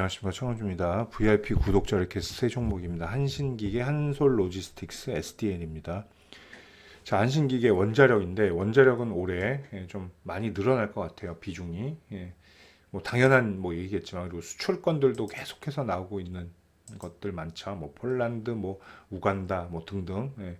안녕하십니까 최원주입니다. VIP 구독자 리퀘스트 세 종목입니다. 한신기계, 한솔로지스틱스, SDN입니다. 자, 한신기계 원자력인데 원자력은 올해 예, 좀 많이 늘어날 것 같아요. 비중이. 예. 뭐 당연한 뭐 얘기겠지만 그리고 수출권들도 계속해서 나오고 있는 것들 많죠. 뭐 폴란드, 뭐 우간다, 뭐 등등. 예.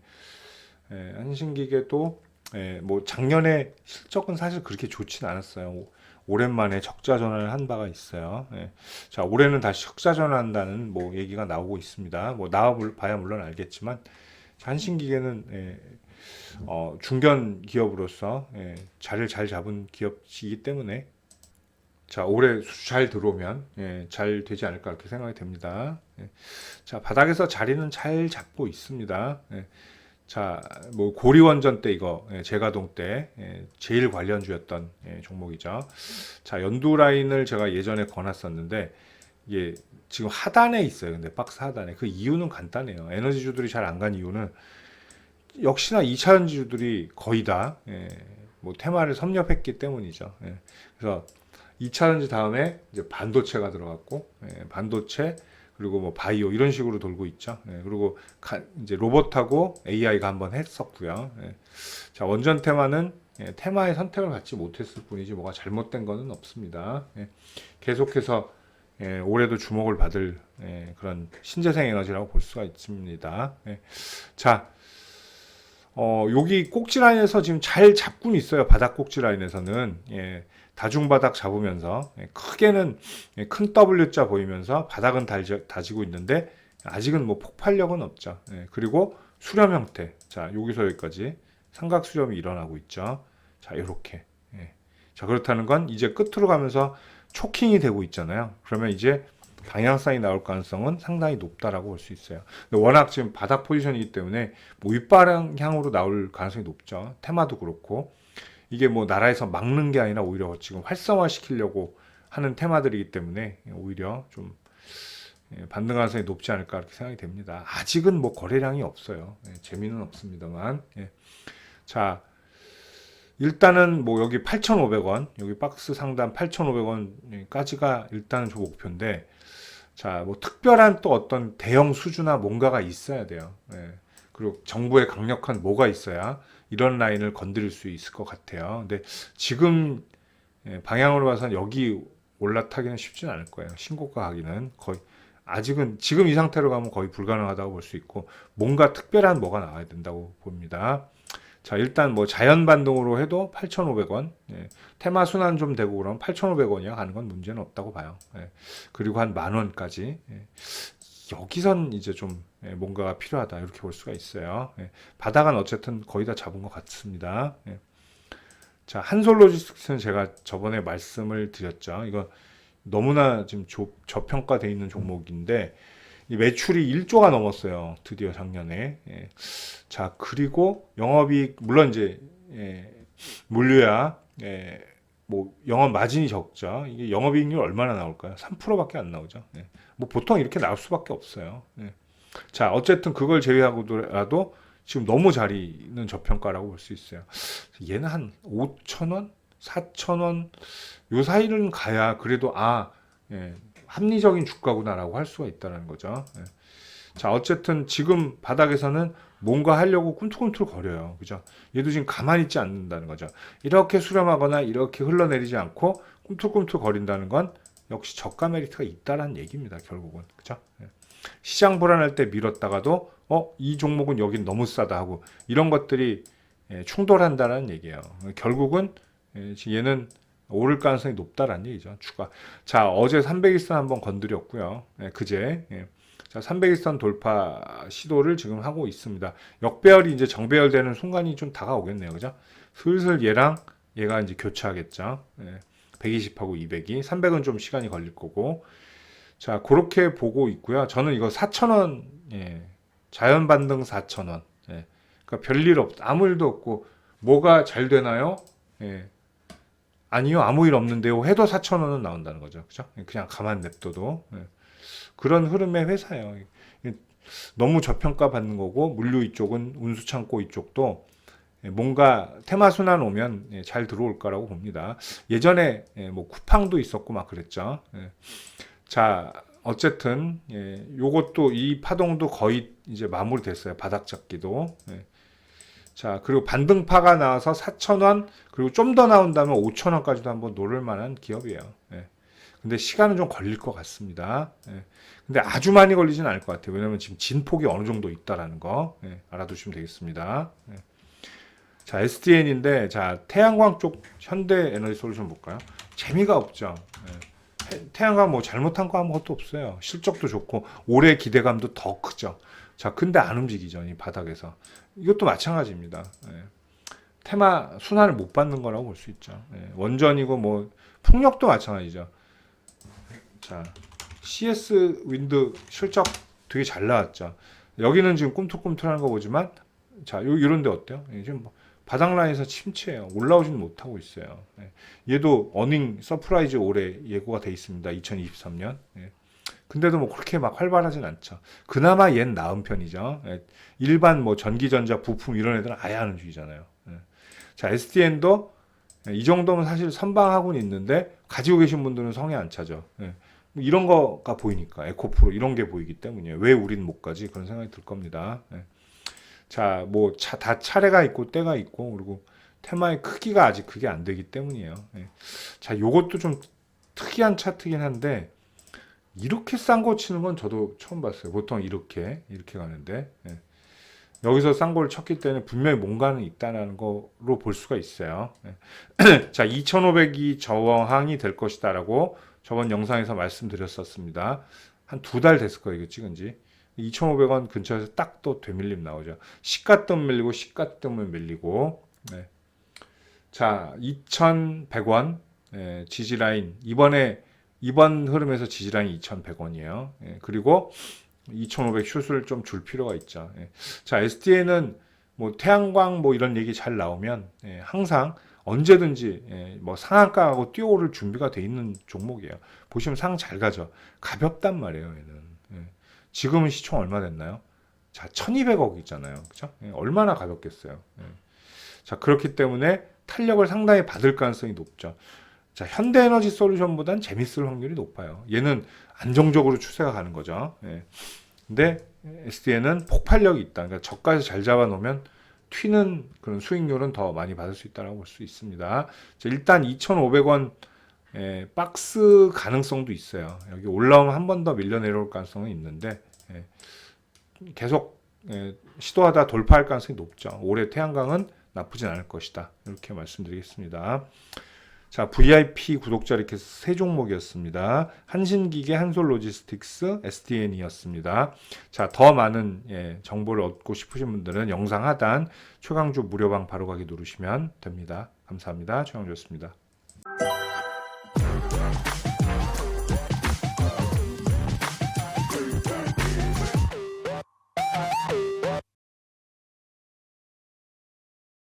예, 한신기계도 예, 뭐 작년에 실적은 사실 그렇게 좋진 않았어요. 오랜만에 적자 전환을 한 바가 있어요. 예. 자, 올해는 다시 적자 전환한다는 뭐 얘기가 나오고 있습니다. 뭐 나와 볼- 봐야 물론 알겠지만 한신기계는 예, 어, 중견 기업으로서 예, 자리를 잘 잡은 기업이기 때문에 자, 올해 수주 잘 들어오면 예, 잘 되지 않을까 이렇게 생각이 됩니다. 예. 자, 바닥에서 자리는 잘 잡고 있습니다. 예. 자, 뭐 고리원전 때 이거 예, 재가동 때 예, 제일 관련주였던 예, 종목이죠. 자, 연두 라인을 제가 예전에 거놨었는데 이게 지금 하단에 있어요. 근데 박스 하단에 그 이유는 간단해요. 에너지주들이 잘 안 간 이유는 역시나 2차전지주들이 거의 다 예, 뭐 테마를 섭렵했기 때문이죠. 예. 그래서 2차전지 다음에 이제 반도체가 들어갔고 예, 반도체 그리고 뭐 바이오 이런 식으로 돌고 있죠. 예, 그리고 가- 이제 로봇하고 AI가 한번 했었고요. 예. 자 원전 테마는 예, 테마의 선택을 받지 못했을 뿐이지 뭐가 잘못된 거는 없습니다. 예. 계속해서 예, 올해도 주목을 받을 예, 그런 신재생 에너지라고 볼 수가 있습니다. 예. 자, 어, 여기 꼭지 라인에서 지금 잘 잡고는 있어요. 바닥 꼭지 라인에서는 예, 다중바닥 잡으면서 예, 크게는 예, 큰 W자 보이면서 바닥은 달지, 다지 고 있는데 아직은 뭐 폭발력은 없죠. 예, 그리고 수렴 형태. 자, 여기서 여기까지 삼각 수렴이 일어나고 있죠. 자, 이렇게. 예. 자, 그렇다는 건 이제 끝으로 가면서 초킹이 되고 있잖아요. 그러면 이제 방향성이 나올 가능성은 상당히 높다라고 볼 수 있어요. 워낙 지금 바닥 포지션이기 때문에 뭐 윗방향으로 나올 가능성이 높죠. 테마도 그렇고 이게 뭐 나라에서 막는 게 아니라 오히려 지금 활성화 시키려고 하는 테마들이기 때문에 오히려 좀 예, 반등 가능성이 높지 않을까 이렇게 생각이 됩니다. 아직은 뭐 거래량이 없어요. 예, 재미는 없습니다만. 예. 자, 일단은 뭐 여기 8,500원, 여기 박스 상단 8,500원까지가 일단은 저 목표인데, 자, 뭐 특별한 또 어떤 대형 수주나 뭔가가 있어야 돼요. 예. 그리고 정부의 강력한 뭐가 있어야 이런 라인을 건드릴 수 있을 것 같아요. 근데 지금 예, 방향으로 봐서는 여기 올라타기는 쉽지는 않을 거예요. 신고가 하기는 거의 아직은 지금 이 상태로 가면 거의 불가능하다고 볼 수 있고 뭔가 특별한 뭐가 나와야 된다고 봅니다. 자 일단 뭐 자연 반동으로 해도 8,500원 예, 테마 순환 좀 되고 그러면 8,500원이야 가는 건 문제는 없다고 봐요. 예, 그리고 한 만 원까지 예, 여기선 이제 좀 예, 뭔가가 필요하다 이렇게 볼 수가 있어요. 예, 바닥은 어쨌든 거의 다 잡은 것 같습니다. 예. 자 한솔로지스틱스는 제가 저번에 말씀을 드렸죠. 이거 너무나 지금 조- 저평가돼 있는 종목인데 이 매출이 1조가 넘었어요. 드디어 작년에. 예. 자 그리고 영업이익 물론 이제 예, 물류야 예, 뭐 영업 마진이 적죠. 이게 영업이익률 얼마나 나올까요? 3%밖에 안 나오죠. 예. 뭐 보통 이렇게 나올 수밖에 없어요. 예. 자 어쨌든 그걸 제외하고라도 지금 너무 자리는 저평가라고 볼 수 있어요. 얘는 한 5천 원, 4천 원, 요 사이는 가야 그래도 아 예, 합리적인 주가구나라고 할 수가 있다는 거죠. 예. 자 어쨌든 지금 바닥에서는 뭔가 하려고 꿈틀꿈틀 거려요. 그죠? 얘도 지금 가만히 있지 않는다는 거죠. 이렇게 수렴하거나 이렇게 흘러내리지 않고 꿈틀꿈틀 거린다는 건 역시 저가 메리트가 있다라는 얘기입니다. 결국은 그죠? 예. 시장 불안할 때 밀었다가도 어 이 종목은 여긴 너무 싸다 하고 이런 것들이 예, 충돌한다는 얘기예요. 결국은 예, 얘는 오를 가능성이 높다라는 얘기죠. 추가. 자 어제 300일선 한번 건드렸고요. 예, 그제 예. 자 300일선 돌파 시도를 지금 하고 있습니다. 역배열이 이제 정배열되는 순간이 좀 다가오겠네요. 그죠? 슬슬 얘랑 얘가 이제 교차하겠죠. 예, 120하고 200이 300은 좀 시간이 걸릴 거고 자 그렇게 보고 있고요. 저는 이거 4,000원 예, 자연 반등 4,000원. 예. 그러니까 별일 없 아무 일도 없고 뭐가 잘 되나요? 예. 아니요 아무 일 없는데요 해도 4,000원은 나온다는 거죠. 그죠? 그냥 가만 냅둬도 예. 그런 흐름의 회사예요. 이- 너무 저평가 받는 거고 물류 이쪽은 운수 창고 이쪽도 예, 뭔가 테마 순환 오면 예, 잘 들어올 거라고 봅니다. 예전에 예, 뭐 쿠팡도 있었고 막 그랬죠. 예. 자, 어쨌든 예, 요것도 이 파동도 거의 이제 마무리됐어요. 바닥 잡기도. 예. 자, 그리고 반등파가 나와서 4,000원, 그리고 좀 더 나온다면 5,000원까지도 한번 노릴 만한 기업이에요. 예. 근데 시간은 좀 걸릴 것 같습니다. 예. 근데 아주 많이 걸리진 않을 것 같아요. 왜냐면 지금 진폭이 어느 정도 있다라는 거 예, 알아두시면 되겠습니다. 예. 자, SDN인데 자, 태양광 쪽 현대 에너지 솔루션 볼까요? 재미가 없죠. 예. 태- 태양광 뭐 잘못한 거 아무것도 없어요. 실적도 좋고 올해 기대감도 더 크죠. 자, 근데 안 움직이죠. 이 바닥에서. 이것도 마찬가지입니다. 예. 테마 순환을 못 받는 거라고 볼 수 있죠. 예. 원전이고 뭐 풍력도 마찬가지죠. 자, CS 윈드 실적 되게 잘 나왔죠. 여기는 지금 꿈틀꿈틀한 거 보지만 자, 요 이런 데 어때요? 예, 지금 뭐 바닥 라인에서 침체예요. 올라오지는 못하고 있어요. 예. 얘도 어닝 서프라이즈 올해 예고가 돼 있습니다. 2023년. 예. 근데도 뭐 그렇게 막 활발하진 않죠. 그나마 얜 나은 편이죠. 예. 일반 뭐 전기전자 부품 이런 애들은 아예 안 움직이잖아요. 예. 자, SDN도 이 정도면 사실 선방하고는 있는데 가지고 계신 분들은 성에 안 차죠. 예. 뭐 이런 거가 보이니까 에코프로 이런 게 보이기 때문이에요. 왜 우린 못 가지? 그런 생각이 들 겁니다. 예. 자, 뭐다 차례가 있고 때가 있고 그리고 테마의 크기가 아직 그게 안 되기 때문이에요. 예. 자, 요것도 좀 특이한 차트긴 한데 이렇게 싼 거 치는 건 저도 처음 봤어요. 보통 이렇게 이렇게 가는데 예. 여기서 싼 걸 쳤기 때문에 분명히 뭔가는 있다는 거로 볼 수가 있어요. 예. 자, 2,500이 저항이 될 것이다라고 저번 영상에서 말씀드렸었습니다. 한 두 달 됐을 거예요, 이거 찍은 지. 2,500원 근처에서 딱 또 되밀림 나오죠. 시가뜸 밀리고 시가뜸을 밀리고. 네. 자, 2,100원 예, 지지 라인 이번에 이번 흐름에서 지지 라인 2,100원이에요. 예, 그리고 2,500 슛을 좀 줄 필요가 있죠. 예. 자, SDN은 뭐 태양광 뭐 이런 얘기 잘 나오면 예, 항상 언제든지 예, 뭐 상한가하고 뛰어오를 준비가 돼 있는 종목이에요. 보시면 상 잘 가죠. 가볍단 말이에요, 얘는. 예. 지금은 시총 얼마 됐나요? 자, 1200억 있잖아요. 그죠? 예, 얼마나 가볍겠어요. 예. 자, 그렇기 때문에 탄력을 상당히 받을 가능성이 높죠. 자, 현대 에너지 솔루션보단 재밌을 확률이 높아요. 얘는 안정적으로 추세가 가는 거죠. 예. 근데 SDN은 폭발력이 있다. 그러니까 저가에서 잘 잡아 놓으면 튀는 그런 수익률은 더 많이 받을 수 있다고 볼 수 있습니다. 자, 일단 2,500원 예, 박스 가능성도 있어요. 여기 올라오면 한 번 더 밀려 내려올 가능성은 있는데 예, 계속 예, 시도하다 돌파할 가능성이 높죠. 올해 태양광은 나쁘진 않을 것이다. 이렇게 말씀드리겠습니다. 자, VIP 구독자 이렇게 세 종목이었습니다. 한신기계, 한솔로지스틱스, SDN이었습니다. 자, 더 많은 예, 정보를 얻고 싶으신 분들은 영상 하단 최강주 무료방 바로 가기 누르시면 됩니다. 감사합니다. 최강주였습니다.